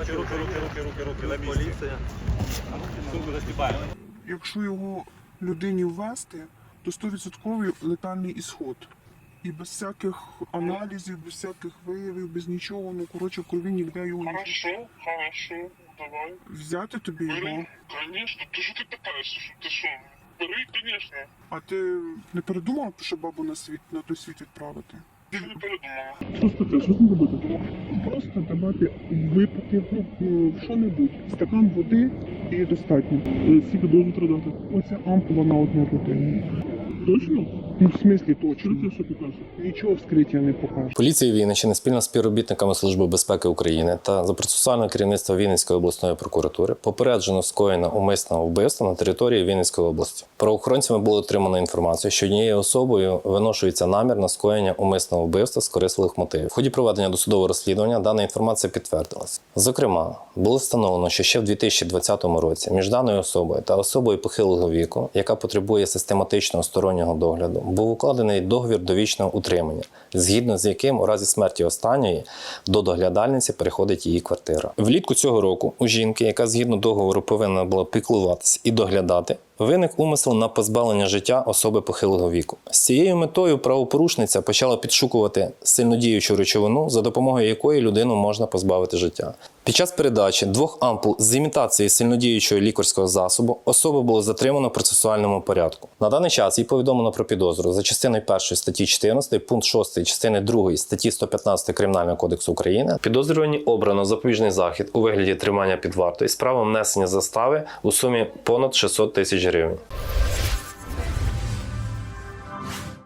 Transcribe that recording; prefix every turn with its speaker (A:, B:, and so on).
A: Руки, руки, руки, руки, руки, руки, на місці.
B: Поліція.
A: Сумку застібаємо.
C: Якщо його людині ввести, то 100% летальний ісход. І без всяких аналізів, без всяких виявів, без нічого, ну коротше, в крові ніде його не
D: Хорошо, хорошо, давай.
C: взяти тобі його.
D: Бери, конечно. Ты что ты пытаешься? что Ты что? Бери, конечно.
C: А ти не передумав, що бабу на світ на той світ відправити?
D: Ты не передумала.
C: Просто що ним робити? Просто давати випити ну, що-небудь. Стакан води і достатньо. Скільки довго треба дати? Оця ампула на одну людину. Точно? Ну, в смислі точно. Що що покаже? Нічого вскриття не покаже.
E: Поліція Вінниччини спільно з співробітниками Служби безпеки України та за процесуального керівництва Вінницької обласної прокуратури попереджено скоєно умисного вбивства на території Вінницької області. Правоохоронцями було отримано інформацію, що однією особою виношується намір на скоєння умисного вбивства з корисливих мотивів. В ході проведення досудового розслідування дана інформація підтвердилась. Зокрема, було встановлено, що ще в 2020 році між даною особою та особою похилого віку, яка потребує систематичного стороннього догляду, був укладений договір довічного утримання, згідно з яким у разі смерті останньої до доглядальниці переходить її квартира. Влітку цього року у жінки, яка згідно договору повинна була піклуватися і доглядати, виник умисел на позбавлення життя особи похилого віку. З цією метою правопорушниця почала підшукувати сильнодіючу речовину, за допомогою якої людину можна позбавити життя. Під час передачі двох ампул з імітацією сильнодіючого лікарського засобу особу було затримано в процесуальному порядку. На даний час їй повідомлено про підозру за частиною 1 статті 14, пункт 6 частини 2 статті 115 Кримінального кодексу України. Підозрювані обрано запобіжний захід у вигляді тримання під вартою з правом внесення застави у сумі понад 600 тисяч гривень.